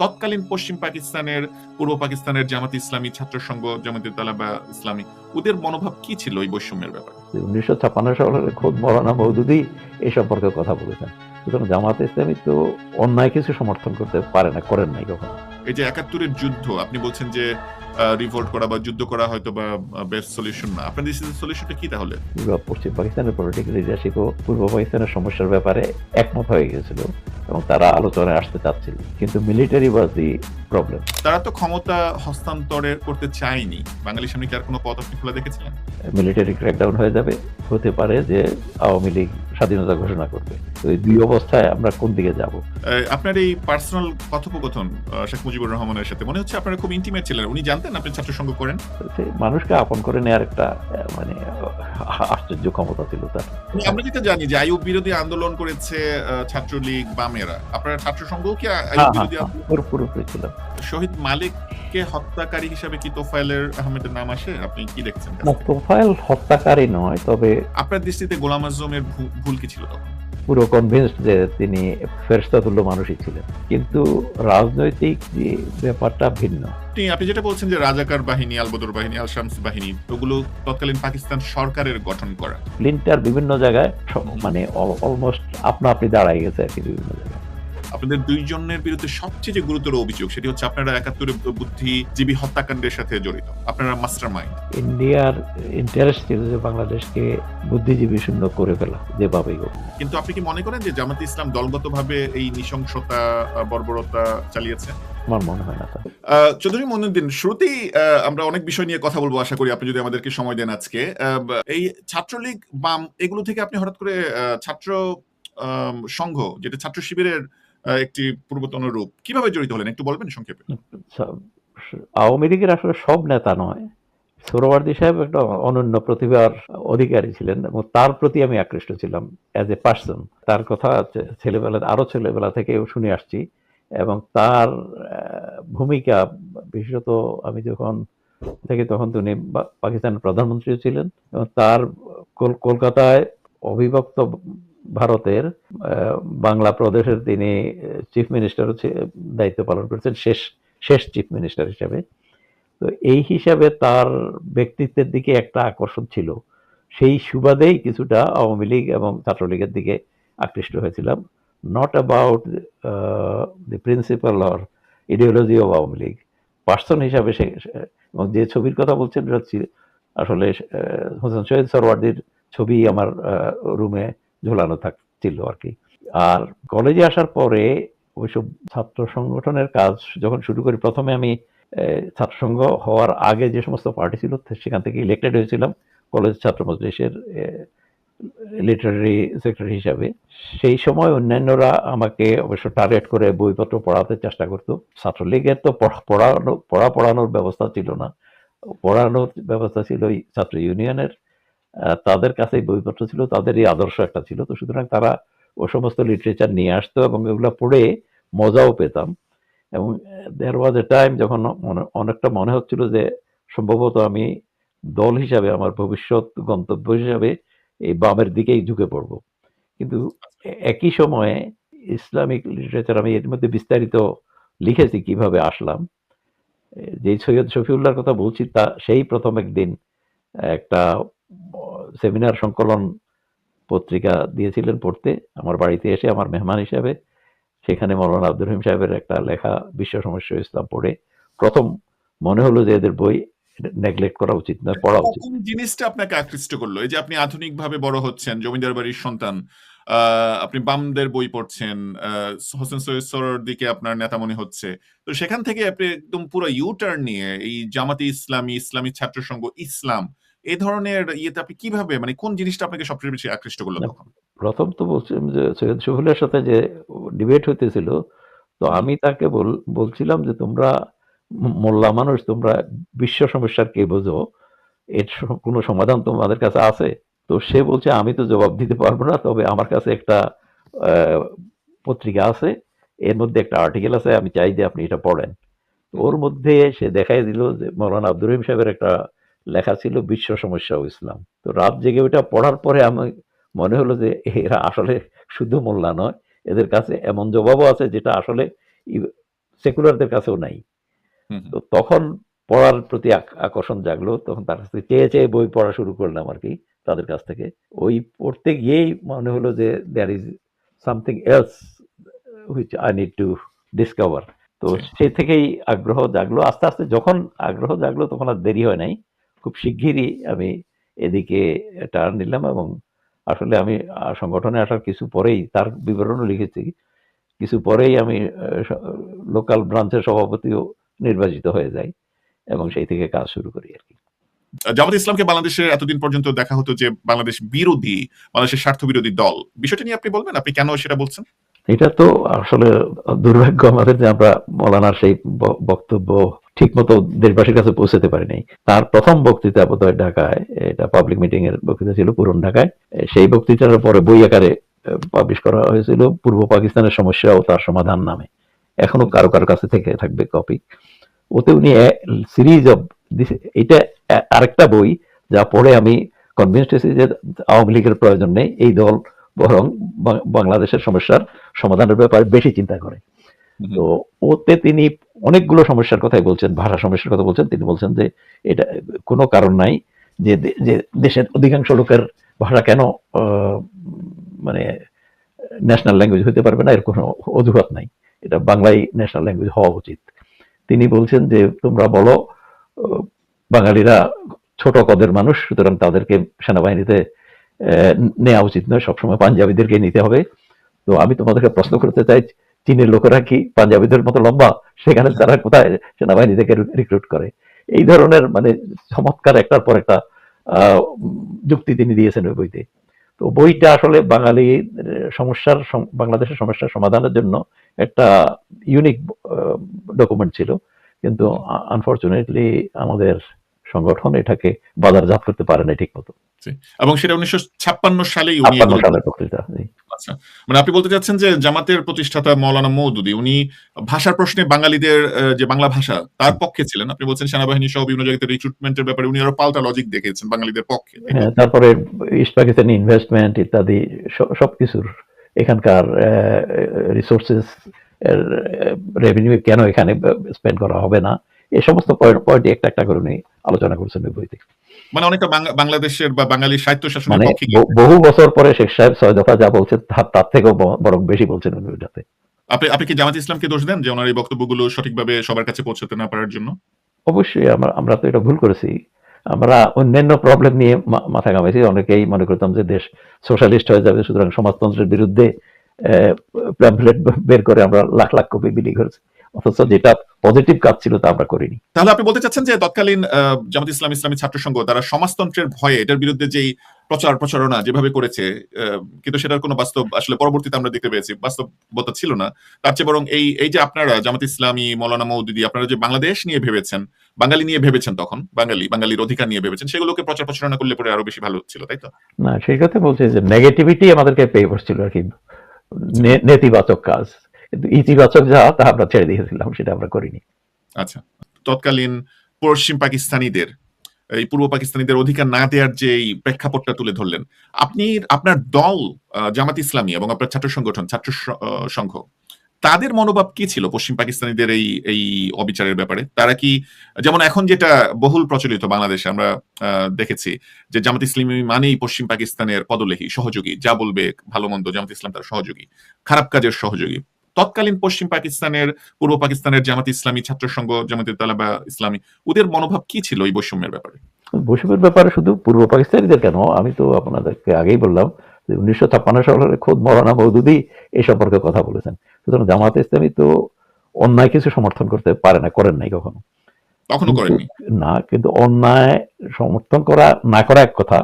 তৎকালীন পশ্চিম পাকিস্তানের পূর্ব পাকিস্তানের জামাত ইসলামী ছাত্র সংঘ জামাত তালাবা ইসলামী ওদের মনোভাব কি ছিল এই বৈষম্যের ব্যাপারে? উনিশশো ছাপ্পান্ন সালের খোদ মৌলানা মৌদুদি এই সম্পর্কে কথা বলেছেন। সুতরাং জামাত ইসলামী তো অন্যায় কিছু সমর্থন করতে পারে না করেন নাই কখনো। এই যে একাত্তরের যুদ্ধ আপনি বলছেন যে রিভোল্ট করা বা যুদ্ধ করা হয়তো বা বেস্ট সলিউশন না। আপনার দেশের সলিউশনটা কি তাহলে? পশ্চিম পাকিস্তানের পলিটিক্যাল লিডারশিপ ও পূর্ব পাকিস্তানের সমস্যার ব্যাপারে একমত হয়ে গেছিল এবং তারা আলোচনায় আসতে চাচ্ছিল। কিন্তু মিলিটারি ওয়াজ দি প্রবলেম তারা তো ক্ষমতা হস্তান্তরের করতে চায়নি। বাঙালির সামনে কি আর কোনো পথ আপনি খোলা দেখেছিলেন? মিলিটারি ক্র্যাকডাউন হয়ে যাবে। হতে পারে যে আওয়ামী লীগ স্বাধীনতা ঘোষণা করবে। তো এই দুই অবস্থায় আমরা কোন দিকে যাব? আপনার এই পার্সোনাল কথোপকথন শেখ মুজিবুর রহমানের সাথে মনে হচ্ছে আপনারা খুব ইন্টিমেট ছিলেন। উনি জানতেন আপনি ছাত্র সংঘ করেন মানুষকে আপন করে নেওয়ার একটা মানে আশ্চর্য ক্ষমতা ছিল তার। আমরা যেটা জানি যে আইয়ুব বিরোধী আন্দোলন করেছে আহ, ছাত্রলীগ বামেরা আপনারা ছাত্র সংঘও কি আইয়ুব হ্যাঁ বিরোধী হ্যাঁ, পুরোপুরি ছিল শহীদ মালিককে হত্যাকারী হিসাবে কি তোফায়েলের আহমেদের নাম আসে? আপনি কি দেখছেন? না প্রোফাইল হত্যাকারী নয় তবে আপনার দৃষ্টিতে গোলাম আজমের ভুল কি ছিল তখন? পুরো কনভিন্সড যে তিনি ফেরস্তাতুল্য মানুষই ছিলেন। কিন্তু রাজনৈতিক যে ব্যাপারটা ভিন্ন। আপনি যেটা বলছেন যে রাজাকার বাহিনী আলবদর বাহিনী আল শামস বাহিনী ওগুলো তৎকালীন পাকিস্তান সরকারের গঠন করা। ক্লিন্টার বিভিন্ন জায়গায় মানে অলমোস্ট আপনা আপনি দাঁড়াই গেছে আর কি বিভিন্ন জায়গায়। আপনাদের দুইজনের বিরুদ্ধে সবচেয়ে যে গুরুতর অভিযোগ সেটি হচ্ছে আপনারা একাত্তরে বুদ্ধিজীবী হত্যাকাণ্ডের সাথে জড়িত। আপনারা মাস্টার মাইন্ড ইন্ডিয়ার ইন্টারেস্ট ছিল যে বাংলাদেশকে বুদ্ধিজীবী শূন্য করে ফেলা যেভাবেই হোক। কিন্তু আপনি কি মনে করেন যে জামাতে ইসলাম দলগতভাবে এই নৃশংসতা বর্বরতা চালিয়েছে? আমার মনে হয় না চৌধুরী মনুদ্দিন শুরুতেই আমরা অনেক বিষয় নিয়ে কথা বলব আশা করি আপনি যদি আমাদেরকে সময় দেন আজকে। এই ছাত্রলীগ বাম এগুলো থেকে আপনি হঠাৎ করে ছাত্র সংঘ যেটা ছাত্র শিবিরের একটি পূর্বতন রূপ। কীভাবে জড়িত হলেন? একটু বলবেন সংক্ষেপে। আওয়ামী লীগের আসলে সব নেতা নয়। সোহরাওয়ার্দী সাহেব একটা অনন্য প্রতিভার অধিকারী ছিলেন এবং তার প্রতি আমি আকৃষ্ট ছিলাম অ্যাজ এ পার্সন তার কথা ছেলেবেলা আরও ছেলেবেলা থেকে শুনে আসছি এবং তার ভূমিকা বিশেষত আমি যখন থেকে তখন তিনি পাকিস্তানের প্রধানমন্ত্রী ছিলেন এবং তার কলকাতায় অবিভক্ত ভারতের বাংলা প্রদেশের তিনি চিফ মিনিস্টার দায়িত্ব পালন করেছেন, শেষ শেষ চিফ মিনিস্টার হিসাবে। তো এই হিসাবে তার ব্যক্তিত্বের দিকে একটা আকর্ষণ ছিল। সেই সুবাদেই কিছুটা আওয়ামী লীগ এবং ছাত্রলীগের দিকে আকৃষ্ট হয়েছিলাম। Not about the principal or ideology of Awami League. Person হিসাবে সে এবং যে ছবির কথা বলছেন আসলে হোসেন শহীদ সরওয়ার্দির ছবি আমার রুমে ঝোলানো থাকছিল আর কি। আর কলেজে আসার পরে ওইসব ছাত্র সংগঠনের কাজ যখন শুরু করি, প্রথমে আমি ছাত্রসংঘ হওয়ার আগে যে সমস্ত পার্টি ছিল সেখান থেকে ইলেক্টেড হয়েছিলাম কলেজ ছাত্র মজলিসের লিটারারি সেক্রেটারি হিসাবে। সেই সময় অন্যান্যরা আমাকে অবশ্য টার্গেট করে বইপত্র পড়াতে চেষ্টা করতো। ছাত্রলীগের তো পড়া- পড়ানো, পড়া পড়ানোর ব্যবস্থা ছিল না। পড়ানোর ব্যবস্থা ছিল ছাত্র ইউনিয়নের তাদের কাছেই বইপত্র ছিল, তাদেরই আদর্শ একটা ছিল। তো সুতরাং তারা ও সমস্ত লিটারেচার নিয়ে আসতো এবং এগুলো পড়ে মজাও পেতাম। এবং দেয়ার ওয়াজ এ টাইম যখন অনেকটা মনে হচ্ছিল যে সম্ভবত আমি দল হিসাবে, আমার ভবিষ্যৎ গন্তব্য হিসাবে এই বামের দিকেই ঝুঁকে পড়ব। কিন্তু একই সময়ে ইসলামিক লিটারেচার আমি এর মধ্যে বিস্তারিত লিখেছি কীভাবে আসলাম। যে সৈয়দ শফিউল্লাহর কথা বলছি, তা সেই প্রথম একদিন একটা সেমিনার সংকলন পত্রিকা দিয়েছিলেন পড়তে। আমার বাড়িতে এসে আমার মেহমান হিসাবে সেখানে মৌলানা আব্দুর রহিম সাহেবের একটা লেখা বিশ্ব সমস্যা ইসলাম পড়ে। প্রথম মনে হলো যে এদের বই নেগলেক্ট করা উচিত নয় পড়া উচিত জিনিসটা আপনাকে আকৃষ্ট করল এই যে আপনি আধুনিক ভাবে বড় হচ্ছেন জমিদার বাড়ির সন্তান আহ, আপনি বামদের বই পড়ছেন হোসেন সৈয়দ সরোর দিকে আপনার নেতা মনে হচ্ছে। তো সেখান থেকে আপনি একদম পুরো ইউ টার্ন নিয়ে এই জামাতে ইসলামী ইসলামী ছাত্র সংঘ ইসলাম এই ধরনের ইয়েতে আপনি কীভাবে মানে কোন জিনিসটা আপনাকে সবচেয়ে বেশি আকৃষ্ট করল তখন? প্রথম তো বলছিলাম যে সৈয়দ শফিউল্লাহর সাথে যে ডিবেট হইতেছিল তো আমি তাকে বল- বলছিলাম যে তোমরা মোল্লা মানুষ তোমরা বিশ্ব সমস্যার কে বোঝো? এর কোনো সমাধান তোমাদের কাছে আছে? তো সে বলছে আমি তো জবাব দিতে পারব না তবে আমার কাছে একটা আহ, পত্রিকা আছে এর মধ্যে একটা আর্টিকেল আছে আমি চাই যে আপনি এটা পড়েন। ওর মধ্যে সে দেখাই দিল যে মৌলানা আব্দুর রহিম সাহেবের একটা লেখা ছিল বিশ্ব সমস্যা ও ইসলাম। তো রাত জেগে ওইটা পড়ার পরে আমি মনে হলো যে এরা আসলে শুধু মোল্লা নয় এদের কাছে এমন জবাবও আছে যেটা আসলে সেকুলারদের কাছেও নাই। তো তখন পড়ার প্রতি আকর্ষণ জাগলো তখন তার কাছ থেকে চেয়ে চেয়ে বই পড়া শুরু করলাম আর কি তাদের কাছ থেকে। ওই পড়তে গিয়েই মনে হলো যে there is something else which I need to discover তো জি। সেই থেকেই আগ্রহ জাগলো। আস্তে আস্তে যখন আগ্রহ জাগলো তখন আর দেরি হয় নাই। খুব শিগগিরই আমি এদিকে টার্ন নিলাম এবং আসলে আমি সংগঠনে আসার কিছু পরেই তার বিবরণও লিখেছি। কিছু পরেই আমি লোকাল ব্রাঞ্চের সভাপতিও নির্বাচিত হয়ে যাই এবং সেই থেকে কাজ শুরু করি আর কি। জামাত ইসলামকে বাংলাদেশে এতদিন পর্যন্ত দেখা হতো যে বাংলাদেশ বিরোধী বাংলাদেশের স্বার্থ বিরোধী দল। বিষয়টা নিয়ে আপনি বলবেন? আপনি কেন সেটা বলছেন? এটা তো আসলে দুর্ভাগ্য আমাদের যে আমরা মৌলানার সেই বক্তব্য ঠিক মতো দেশবাসীর কাছে পৌঁছাতে পারেনি। তার প্রথম বক্তৃতা বোধহয় ঢাকায় এটা পাবলিক মিটিং এর বক্তৃতা ছিল পুরন ঢাকায়। সেই বক্তৃতার পরে বই আকারে পাবলিশ করা হয়েছিল পূর্ব পাকিস্তানের সমস্যা ও তার সমাধান নামে। এখনও কারও কারও কাছে থেকে থাকবে কপি ওতে উনি সিরিজ অফ এটা আরেকটা বই যা পড়ে আমি কনভিন্স হয়েছি যে আওয়ামী লীগের প্রয়োজন নেই এই দল বরং বাংলাদেশের সমস্যার সমাধানের ব্যাপারে বেশি চিন্তা করে। তো ওতে তিনি অনেকগুলো সমস্যার কথাই বলছেন, ভাষা সমস্যার কথা বলছেন। তিনি বলছেন যে এটা কোনো কারণ নাই যে যে দেশের অধিকাংশ লোকের ভাষা কেন মানে ন্যাশনাল ল্যাঙ্গুয়েজ হতে পারবে না, এর কোনো অজুহাত নাই। এটা বাংলাই ন্যাশনাল ল্যাঙ্গুয়েজ হওয়া উচিত। তিনি বলছেন যে তোমরা বলো বাঙালিরা ছোট কদের মানুষ, সুতরাং তাদেরকে সেনাবাহিনীতে নেওয়া উচিত নয়। সবসময় পাঞ্জাবিদেরকে নিতে হবে। তো আমি তোমাদেরকে প্রশ্ন করতে চাই চীনের লোকেরা কি পাঞ্জাবিদের মতো লম্বা? সেখানে তারা কোথায় সেনাবাহিনী থেকে রিক্রুট করে? এই ধরনের মানে চমৎকার একটার পর একটা যুক্তি তিনি দিয়েছেন ওই বইতে। তো বইটা আসলে বাঙালি সমস্যার বাংলাদেশের সমস্যার সমাধানের জন্য একটা ইউনিক ডকুমেন্ট ছিল। কিন্তু আনফর্চুনেটলি আমাদের সংগঠন এটাকে বাজারজাত করতে পারে না ঠিক মতো এবং সেটা উনিশশো ছাপ্পান্ন সালেই উনি। আচ্ছা। মানে আপনি বলতে চাচ্ছেন যে জামাতের প্রতিষ্ঠাতা মৌলানা মৌদুদি উনি ভাষার প্রশ্নে বাঙালিদের যে বাংলা ভাষা তার পক্ষে ছিলেন। আপনি বলছেন সেনাবাহিনী সহ বিভিন্ন জায়গাতে রিক্রুটমেন্টের ব্যাপারে উনি আরও পাল্টা লজিক দেখিয়েছেন বাঙালিদের পক্ষে হ্যাঁ, তারপরে ইস্ট পাকিস্তানি ইনভেস্টমেন্ট ইত্যাদি সবকিছুর এখানকার রিসোর্সেস রেভিনিউ কেন এখানে স্পেন্ড করা হবে না? এই সমস্ত পয়েন্ট একটা একটা করে উনি আলোচনা করছেন বইতে মানে অনেকটা বাংলাদেশের বা বাঙালি সাহিত্য শাসনের মানে পক্ষে বহু বছর পরে শেখ সাহেব ছয় দফা যা বলছেন তার তার থেকেও বরং বেশি বলছেন উনি ওইটাতে। আপনি আপনি কি জামাত ইসলামকে দোষ দেন যে ওনার এই বক্তব্যগুলো সঠিকভাবে সবার কাছে পৌঁছাতে না পারার জন্য? অবশ্যই আমরা আমরা তো এটা ভুল করেছি। আমরা অন্যান্য প্রবলেম নিয়ে মাথা ঘামাইছি। অনেকেই মনে করতাম যে দেশ সোশ্যালিস্ট হয়ে যাবে সুতরাং সমাজতন্ত্রের বিরুদ্ধে প্যাম্পলেট বের করে আমরা লাখ লাখ কপি বিলি করেছি। অথচ যেটা পজিটিভ কাজ ছিল তা আমরা করিনি। তাহলে আপনি বলতে চাচ্ছেন যে তৎকালীন জামাত ইসলাম ইসলামী ছাত্র সংঘ তারা সমাজতন্ত্রের ভয়ে এটার বিরুদ্ধে যেই প্রচার প্রচারণা যেভাবে করেছে কিন্তু সেটার কোনো বাস্তব আসলে পরবর্তীতে আমরা দেখতে পেয়েছি বাস্তবতা ছিল না। তার চেয়ে বরং এই এই যে আপনারা জামাত ইসলামী মৌলানা মৌদুদি আপনারা যে বাংলাদেশ নিয়ে ভেবেছেন বাঙালি নিয়ে ভেবেছেন তখন বাঙালি বাঙালির অধিকার নিয়ে ভেবেছেন সেগুলোকে প্রচার প্রচারণা করলে পরে আরও বেশি ভালো ছিল তাই তো? না সেই কথা বলছে যে নেগেটিভিটি আমাদেরকে পেয়ে বসছিল আর কি। নে- নেতিবাচক কাজ। ইতিবাচক যা, তা আমরা ছেড়ে দিয়েছিলাম, সেটা আমরা করিনি। আচ্ছা তৎকালীন পশ্চিম পাকিস্তানিদের, এই পূর্ব পাকিস্তানিদের অধিকার না দেওয়ার যে এই প্রেক্ষাপটটা তুলে ধরলেন, আপনি, আপনার দল জামাত ইসলামী এবং আপনার ছাত্র সংগঠন, ছাত্র সংঘ, তাদের মনোভাব কি ছিল পশ্চিম পাকিস্তানিদের এই এই অবিচারের ব্যাপারে? তারা কি, যেমন এখন যেটা বহুল প্রচলিত বাংলাদেশে আমরা দেখেছি, যে জামাত ইসলামী মানেই পশ্চিম পাকিস্তানের পদলেখী সহযোগী, যা বলবে ভালো মন্দ জামাত ইসলাম তার সহযোগী, খারাপ কাজের সহযোগী। তৎকালীন পশ্চিম পাকিস্তানের পূর্ব পাকিস্তানের জামাত ইসলামী ছাত্র সংঘ জামাতে তালাবা ইসলামী ওদের মনোভাব কি ছিল এই বৈষম্যের ব্যাপারে? বৈষম্যের ব্যাপারে শুধু পূর্ব পাকিস্তানিদের কেন? আমি তো আপনাদেরকে আগেই বললাম উনিশশো ছাপ্পান্ন সালে খোদ মৌলানা মৌদুদি এই সম্পর্কে কথা বলেছেন। সুতরাং জামাত ইসলামী তো অন্যায় কিছু সমর্থন করতে পারে না করেন নাই কখনো। তখনও করেননি? না কিন্তু অন্যায় সমর্থন করা না করা এক কথা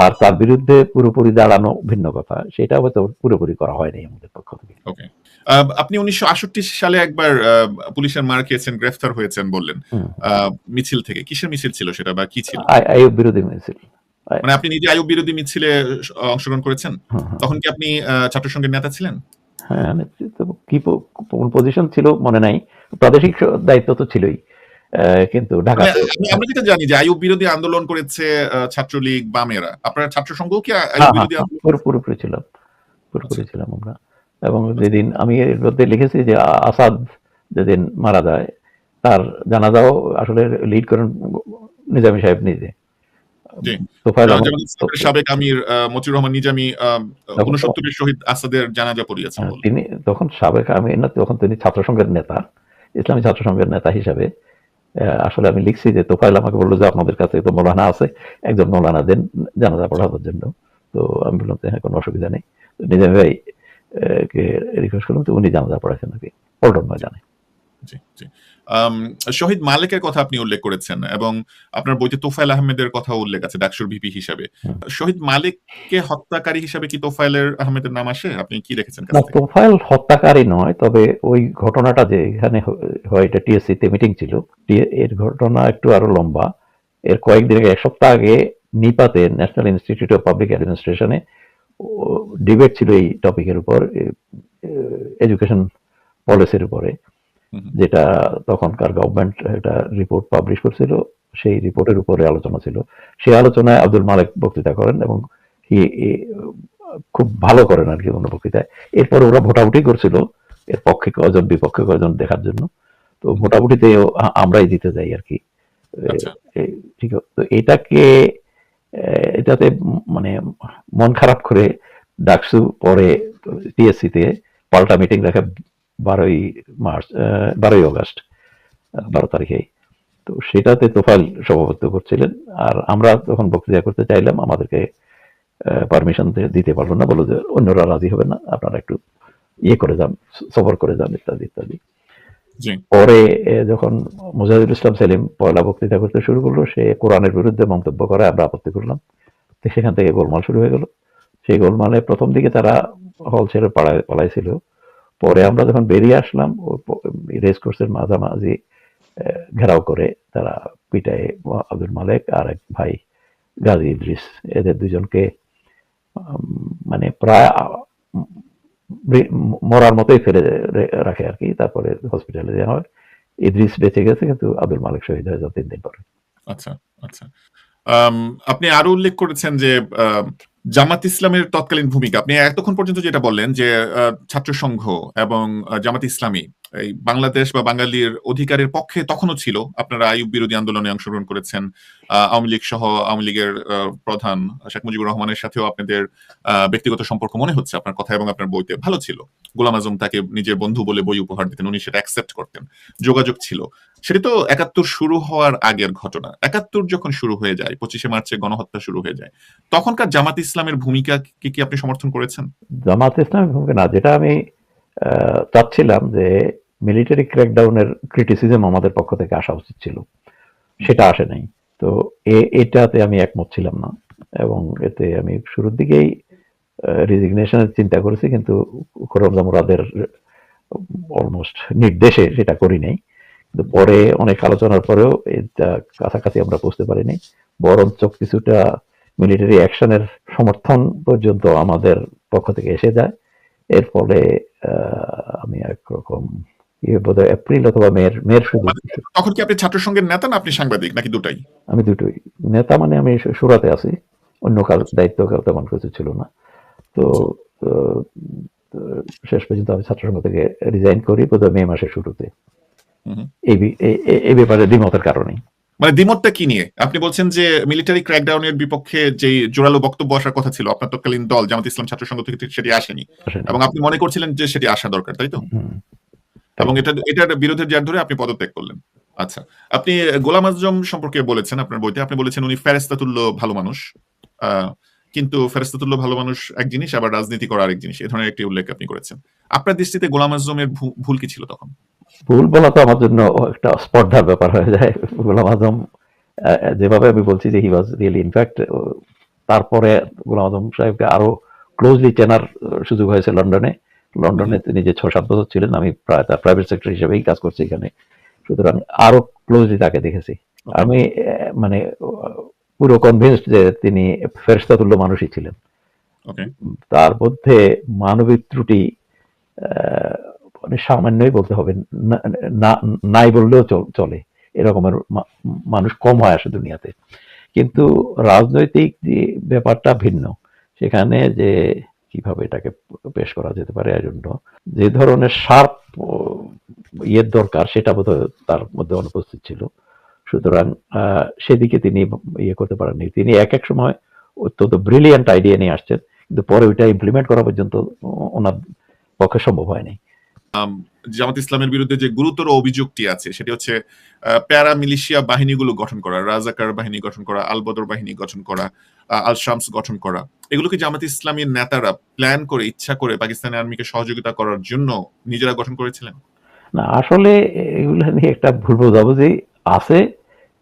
আর তার বিরুদ্ধে পুরোপুরি দাঁড়ানো ভিন্ন কথা সেটা হয়তো পুরোপুরি করা হয়নি আমাদের পক্ষ থেকে। আপনি উনিশশো আটষট্টি সালে একবার পুলিশের মার খেয়েছেন গ্রেফতার হয়েছেন বললেন। মিছিল থেকে। কিসের মিছিল ছিল সেটা বা কি ছিল? আইয়ুব বিরোধী মিছিল। মানে আপনি নিজে আয়ুব বিরোধী মিছিলে অংশগ্রহণ করেছেন। তখন কি আপনি নেতা ছিলেন? হ্যাঁ কি পজিশন ছিল মনে নাই। প্রাদেশিক দায়িত্ব তো ছিলই। কিন্তু মানে ঢাকাতে আমি- আমরা যেটা জানি যে আয়ুব বিরোধী আন্দোলন করেছে ছাত্রলীগ বামেরা। আপনার ছাত্র সংঘ কি হ্যাঁ, হ্যাঁ, বিরোধী হ্যাঁ, পুরোপুরি ছিলাম। পুরোপুরি আচ্ছা। ছিলাম আমরা। এবং যেদিন আমি এর মধ্যে লিখেছি যে আসাদ যেদিন মারা যায় তার জানাজাও আসলে লিড করেন নিজামী সাহেব নিজে। জি। তোফায়েল আহ, আহমদ- যেমন ইসলামের সাবেক আমির মতিউর রহমান নিজামী উনসত্তরের শহীদ আসাদের জানাজা পড়িয়েছেন হ্যাঁ, তিনি তখন সাবেক আমি না তখন তিনি ছাত্র সংঘের নেতা ইসলামী ছাত্র সংঘের নেতা হিসাবে আসলে আমি লিখছি যে তোফাইল আমাকে বলল যে আপনাদের কাছে তো মৌলানা আছে একজন মৌলানা দেন জানাজা পড়ানোর জন্য। তো আমি বললাম যে হ্যাঁ কোনো অসুবিধা নেই। নিজামী ভাই রিকোয়েস্ট করলাম তো উনি জানাজা পড়াইছেন আর কি পল্টন ময়দানে শহীদ মালিকের কথা আপনি উল্লেখ করেছেন এবং আপনার বইতে তোফায়েল আহমেদের কথা উল্লেখ আছে ডাকসুর ভিপি হিসাবে। শহীদ মালিককে হত্যাকারী হিসাবে কি তোফায়েলের আহমেদের নাম আসে? আপনি কি দেখেছেন? তোফাইল হত্যাকারী নয় তবে ওই ঘটনাটা যে এখানে হয় এটা টিএসসি তে মিটিং ছিল এর ঘটনা একটু আরও লম্বা। এর কয়েকদিন আগে এক সপ্তাহ আগে নিপাতে ন্যাশনাল ইনস্টিটিউট অফ পাবলিক অ্যাডমিনিস্ট্রেশনে ডিবেট ছিল এই টপিকের উপর এডুকেশন পলিসির উপরে। যেটা তখনকার গভর্নমেন্ট একটা রিপোর্ট পাবলিশ করছিল সেই রিপোর্টের উপরে আলোচনা ছিল। সেই আলোচনায় আব্দুল মালিক বক্তৃতা করেন এবং খুব ভালো করেন আর কি কোনো বক্তৃতায়। এরপর ওরা ভোটাভুটি করছিল এর পক্ষে কজন বিপক্ষে কজন দেখার জন্য। তো ভোটাভুটিতে আমরাই দিতে যাই আর কি। আচ্ছা। ঠিক তো এটাকে এটাতে মানে মন খারাপ করে ডাকসু পরে টিএসসি তে পাল্টা মিটিং রাখে বারোই মার্চ বারোই অগস্ট বারো তারিখে তো সেটাতে তোফাল সভাপতিত্ব করছিলেন আর আমরা তখন বক্তৃতা করতে চাইলাম, আমাদেরকে পারমিশন দিতে পারল না বলো যে অন্যরা রাজি হবে না, আপনারা একটু ইয়ে করে যান সফর করে যান, ইত্যাদি ইত্যাদি। পরে যখন মুজাহিদুল ইসলাম সেলিম পয়লা বক্তৃতা করতে শুরু করল, সে কোরআনের বিরুদ্ধে মন্তব্য করে, আমরা আপত্তি করলাম। সেখান থেকে গোলমাল শুরু হয়ে গেল। সেই গোলমালে প্রথম দিকে তারা হল ছেড়ে পালায়, পালাইছিল। পরে আমরা যখন বেরিয়ে আসলাম রেস কোর্সের মাঝামাঝি ঘেরাও করে তারা পিটায় আব্দুল মালেক আর এক ভাই গাজী ইদ্রিস। এদের দুজনকে মানে প্রায় মরার মতোই ফেলে রাখে আর কি। তারপরে হসপিটালে দেওয়া হয়। ইদ্রিস বেঁচে গেছে কিন্তু আব্দুল মালিক শহীদ হয়ে যান তিন দিন পরে। আচ্ছা আচ্ছা। আপনি আরও উল্লেখ করেছেন যে জামাত ইসলামের তৎকালীন ভূমিকা। আপনি এতক্ষণ পর্যন্ত যেটা বললেন যে ছাত্র সংঘ এবং জামাত ইসলামী, এই বাংলাদেশ বা বাঙালির অধিকারের পক্ষে তখনও ছিল। আপনারা আইয়ুব বিরোধী আন্দোলনে অংশগ্রহণ করেছেন। আওয়ামী লীগ সহ আওয়ামী লীগের প্রধান শেখ মুজিবুর রহমানের সাথেও আপনাদের ব্যক্তিগত সম্পর্ক মনে হচ্ছে আপনার কথা এবং আপনার বইতে ভালো ছিল। গোলাম আজম তাকে নিজের বন্ধু বলে বই উপহার দিতেন, উনি সেটা অ্যাকসেপ্ট করতেন। যোগাযোগ ছিল। সেটা তো একাত্তর শুরু হওয়ার আগের ঘটনা। একাত্তর যখন শুরু হয়ে যায়, পঁচিশে মার্চে গণহত্যা শুরু হয়ে যায়, তখনকার জামাত ইসলামের ভূমিকা কি কি আপনি সমর্থন করেছেন? জামাত ইসলামের ভূমিকা না, যেটা আমি চাচ্ছিলাম যে মিলিটারি ক্র্যাকডাউনের ক্রিটিসিজম আমাদের পক্ষ থেকে আসা উচিত ছিল। সেটা আসে নাই। তো এটাতে আমি একমত ছিলাম না, এবং এতে আমি শুরুর দিকেই রিজিগনেশনের চিন্তা করেছি, কিন্তু খোরমজা মুরাদের অলমোস্ট নির্দেশে সেটা করি নাই। কিন্তু পরে অনেক আলোচনার পরেও এটা কাছাকাছি আমরা বুঝতে পারিনি। বরঞ্চ কিছুটা মিলিটারি অ্যাকশনের সমর্থন পর্যন্ত আমাদের পক্ষ থেকে এসে যায়। এর ফলে আমি একরকম ইয়ে বোধহয় এপ্রিল অথবা মেয়ের মেয়ের শুরু তখন কি আপনি ছাত্র সংঘের নেতা না আপনি সাংবাদিক নাকি দুটাই? আমি দুটোই। নেতা মানে আমি সুরাতে আছি। অন্য কাজ দায়িত্ব তেমন কিছু ছিল না। তো শেষ পর্যন্ত আমি ছাত্রসংঘ থেকে রিজাইন করি বোধহয় মে মাসের শুরুতে। এই ব্যাপারে দ্বিমতের কারণে মানে দ্বিমতটা কি নিয়ে? আপনি বলছেন যে মিলিটারি ক্র্যাকডাউনের বিপক্ষে যে জোরালো বক্তব্য আসার কথা ছিল আপনার তৎকালীন দল জামাত ইসলাম ছাত্র সংঘ থেকে সেটি আসেনি। এবং আপনি মনে করছিলেন যে সেটি আসা দরকার তাই তো? এবং এটা এটার বিরোধের জের ধরে আপনি পদত্যাগ করলেন। আচ্ছা আপনি গোলাম আজম সম্পর্কে বলেছেন আপনার বইতে আপনি বলেছেন উনি ফেরেস্তাতুল্য ভালো মানুষ। আহ, কিন্তু ফেরেস্তাতুল্য ভালো মানুষ এক জিনিস আবার রাজনীতি করা আরেক জিনিস। এ ধরনের একটি উল্লেখ আপনি করেছেন। আপনার দৃষ্টিতে গোলাম আজমের ভুল কি ছিল তখন? ভুল বলা তো আমার জন্য একটা স্পর্ধার ব্যাপার হয়ে যায়। গোলাম আজম যেভাবে আমি বলছি যে হি ওয়াজ রিয়েলি ইনফ্যাক্ট তারপরে গোলাম আজম সাহেবকে আরও ক্লোজলি চেনার সুযোগ হয়েছে লন্ডনে। লন্ডনে তিনি যে ছ সাত বছর ছিলেন আমি প্রায় তার প্রাইভেট সেক্টর হিসেবেই কাজ করছি এখানে। সুতরাং আরও ক্লোজলি তাকে দেখেছি। আমি মানে পুরো কনভিন্সড যে তিনি ফেরস্তাতুল্য মানুষই ছিলেন। তার মধ্যে মানবিক ত্রুটি আহ, মানে সামান্যই বলতে হবে নাই বললেও চল- এরকমের মানুষ কম হয় আসে দুনিয়াতে। কিন্তু রাজনৈতিক যে ব্যাপারটা ভিন্ন, সেখানে যে কীভাবে এটাকে পেশ করা যেতে পারে এজন্য যে ধরনের শার্প ইয়ের দরকার সেটা বোধহয় তার মধ্যে অনুপস্থিত ছিল। সুতরাং সেদিকে তিনি ইয়ে করতে পারেননি। তিনি এক এক সময় অত্যন্ত ব্রিলিয়ান্ট আইডিয়া নিয়ে আসছেন, কিন্তু পরে ওইটা ইমপ্লিমেন্ট করা পর্যন্ত ওনার পক্ষে সম্ভব হয়নি। জামাত ইসলামের বিরুদ্ধে যে গুরুতর অভিযোগটি আছে, সেটি হচ্ছে প্যারা মিলিশিয়া বাহিনীগুলো গঠন করা, রাজাকার বাহিনী গঠন করা আলবদর বাহিনী গঠন করা আল শামস গঠন করা। এগুলো কি জামাত ইসলামের নেতারা প্ল্যান করে, ইচ্ছা করে আর্মিকে সহযোগিতা করার জন্য নিজেরা গঠন করেছিলেন? না, আসলে এগুলো নিয়ে একটা ভুল বোঝাবুঝি আছে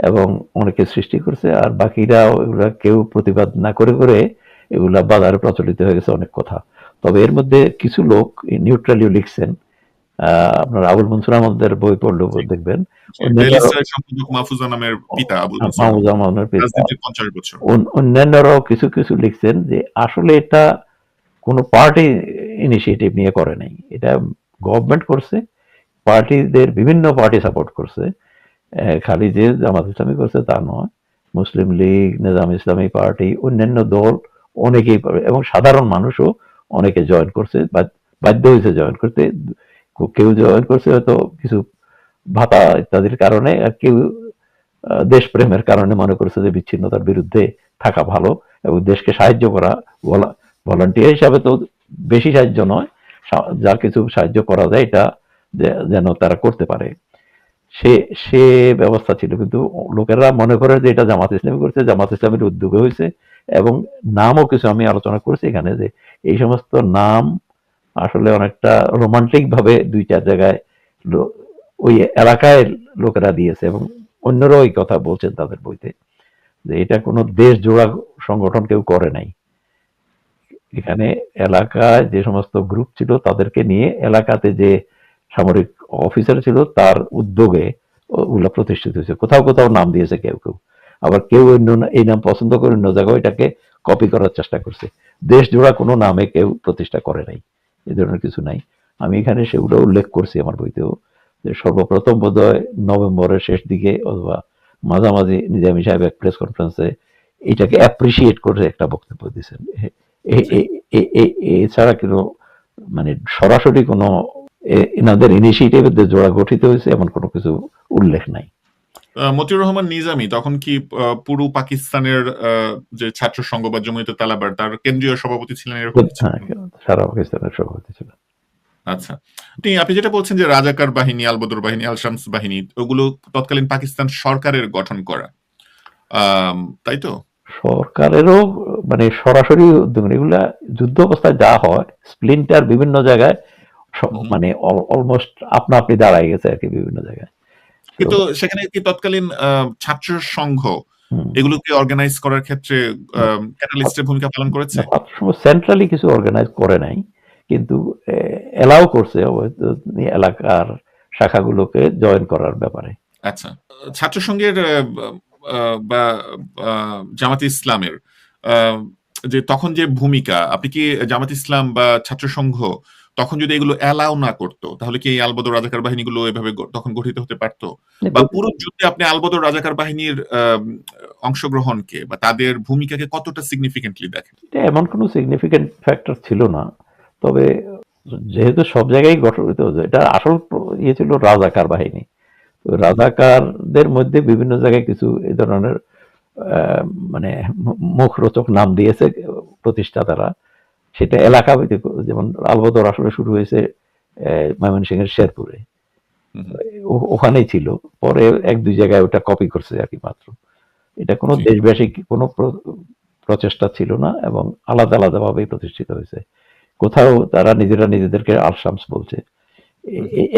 এবং অনেকে সৃষ্টি করছে, আর বাকিরা এগুলা কেউ প্রতিবাদ না করে করে এগুলা বাজারে প্রচলিত হয়ে গেছে অনেক কথা। তবে এর মধ্যে কিছু লোক নিউট্রালিও লিখছেন আপনার আবুল মনসুর আহমদের বই পড়লেও দেখবেন। অন- অন্যান্যরাও কিছু কিছু লিখছেন যে আসলে এটা কোনো পার্টি ইনিশিয়েটিভ নিয়ে করে নাই। এটা গভর্নমেন্ট করছে পার্টিদের বিভিন্ন পার্টি সাপোর্ট করছে। খালি যে জামাত ইসলামী করছে তা নয়। মুসলিম লীগ নিজাম ইসলামী পার্টি অন্যান্য দল অনেকেই এবং সাধারণ মানুষও অনেকে জয়েন করছে বাধ্য হয়েছে জয়েন করতে। কেউ জয়েন করছে হয়তো কিছু ভাতা ইত্যাদির কারণে, আর কেউ দেশপ্রেমের কারণে মনে করছে যে বিচ্ছিন্নতার বিরুদ্ধে থাকা ভালো এবং দেশকে সাহায্য করা ভলান্টিয়ার হিসাবে তো বেশি সাহায্য নয়। যা কিছু সাহায্য করা যায় এটা যেন তারা করতে পারে। সে সে ব্যবস্থা ছিল। কিন্তু লোকেরা মনে করে যে এটা জামাত ইসলামী করছে, জামাত ইসলামের উদ্যোগে হয়েছে এবং নামও কিছু আমি আলোচনা করছি এখানে যে এই সমস্ত নাম আসলে অনেকটা রোমান্টিক ভাবে দুই চার জায়গায় ওই এলাকায় লোকেরা দিয়েছে এবং অন্যরাও এই কথা বলছেন তাদের বইতে, যে এটা কোনো দেশ জোড়া সংগঠন কেউ করে নাই। এখানে এলাকায় যে সমস্ত গ্রুপ ছিল তাদেরকে নিয়ে এলাকাতে যে সামরিক অফিসার ছিল তার উদ্যোগে ওগুলা প্রতিষ্ঠিত হয়েছে। কোথাও কোথাও নাম দিয়েছে কেউ কেউ। আবার কেউ অন্য এই নাম পছন্দ করে অন্য জায়গায় এটাকে কপি করার চেষ্টা করছে। দেশ জোড়া কোনো নামে কেউ প্রতিষ্ঠা করে নাই। এই ধরনের কিছু নাই। আমি এখানে সেগুলো উল্লেখ করছি আমার বইতেও, যে সর্বপ্রথম বোধহয় নভেম্বরের শেষ দিকে অথবা মাঝামাঝি নিজামী সাহেব এক প্রেস কনফারেন্সে এটাকে অ্যাপ্রিসিয়েট করে একটা বক্তব্য দিয়েছেন। এ- এ- এ- এ- এ- এছাড়া কোনো মানে সরাসরি কোনো এ- এনাদের ইনিশিয়েটিভের জোড়া গঠিত হয়েছে এমন কোনো কিছু উল্লেখ নাই। মতিউর রহমান নিজামী তখন কি পুরো পাকিস্তানের যে ছাত্র সংঘ বা জমিয়তে তালাবার তার কেন্দ্রীয় সভাপতি ছিলেন এরকম? হ্যাঁ, সারা পাকিস্তানের সভাপতি ছিল আচ্ছা। আপনি আপনি যেটা বলছেন যে রাজাকার বাহিনী আলবদর বাহিনী আল শামস বাহিনী ওগুলো তৎকালীন পাকিস্তান সরকারের গঠন করা। তাই তো? সরকারেরও মানে সরাসরি উদ্যোগ এগুলা যুদ্ধ অবস্থায় যা হয় স্প্লিন্টার বিভিন্ন জায়গায় মানে অলমোস্ট আপনা আপনি দাঁড়ায় গেছে আর কি বিভিন্ন জায়গায়। কিন্তু সেখানে কি তৎকালীন ছাত্র সংঘ। এগুলোকে অর্গানাইজ করার ক্ষেত্রে ক্যাটালিস্টের ভূমিকা পালন করেছে? সেন্ট্রালি কিছু অর্গানাইজ করে নাই কিন্তু এলাও করছে এলাকার শাখাগুলোকে জয়েন করার ব্যাপারে। আচ্ছা ছাত্র সংঘের বা জামাত ইসলামের যে তখন যে ভূমিকা আপনি কি জামাত ইসলাম বা ছাত্র সংঘ তখন যদি এগুলো অ্যালাউ না করতো তাহলে কি এই আলবদর রাজাকার বাহিনীগুলো এভাবে তখন গঠিত হতে পারতো? বা পুরো যুদ্ধে আপনি আলবদর রাজাকার বাহিনীর অংশগ্রহণকে বা তাদের ভূমিকাকে কতটা সিগনিফিকেন্টলি দেখেন? এটা এমন কোনো সিগনিফিকেন্ট ফ্যাক্টর ছিল না। তবে যেহেতু সব জায়গায় গঠিত হতো, এটা আসল ইয়ে ছিল রাজাকার বাহিনী। তো রাজাকারদের মধ্যে বিভিন্ন জায়গায় কিছু এই ধরনের মানে মুখরোচক নাম দিয়েছে প্রতিষ্ঠাতারা। সেটা এলাকা ভিত্তিক যেমন আলবদর আসলে শুরু হয়েছে ময়মনসিংহের শেরপুরে। ওখানেই ছিল। পরে এক দুই জায়গায় ওটা কপি করছে আর কি মাত্র। এটা কোনো জি। দেশব্যাপী কোনো প্র- প্রচেষ্টা ছিল না এবং আলাদা আলাদা ভাবেই প্রতিষ্ঠিত হয়েছে। কোথাও তারা নিজেরা নিজেদেরকে আলশামস বলছে।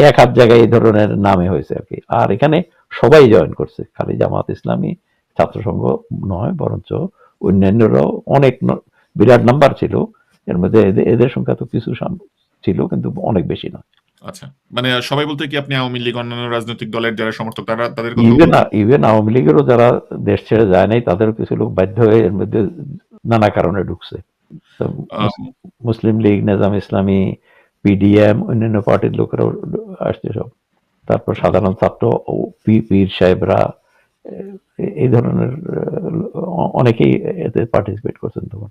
এক হাত জায়গায় এই ধরনের নামে হয়েছে আর কি। আর এখানে সবাই জয়েন করছে। খালি জামাত ইসলামী ছাত্রসংঘ নয় বরঞ্চ অন্যান্যরাও অনেক বিরাট নাম্বার ছিল। এর মধ্যে এদের- সংখ্যা তো কিছু ছিল কিন্তু অনেক বেশি নয়। আচ্ছা। মানে সবাই বলতে কি আপনি আওয়ামী লীগ অন্যান্য রাজনৈতিক দলের যারা সমর্থক তারা তাদের ইভেন ইভেন আওয়ামী লীগেরও যারা দেশ ছেড়ে যায় নাই তাদেরও কিছু লোক বাধ্য হয়ে এর মধ্যে নানা কারণে ঢুকছে। মুসলিম লীগ নিজাম ইসলামী পিডিএম অন্যান্য পার্টির লোকেরাও আসছে সব। তারপর সাধারণ ছাত্র পি- পীর সাহেবরা এই ধরনের অনেকেই এতে পার্টিসিপেট করছেন তখন।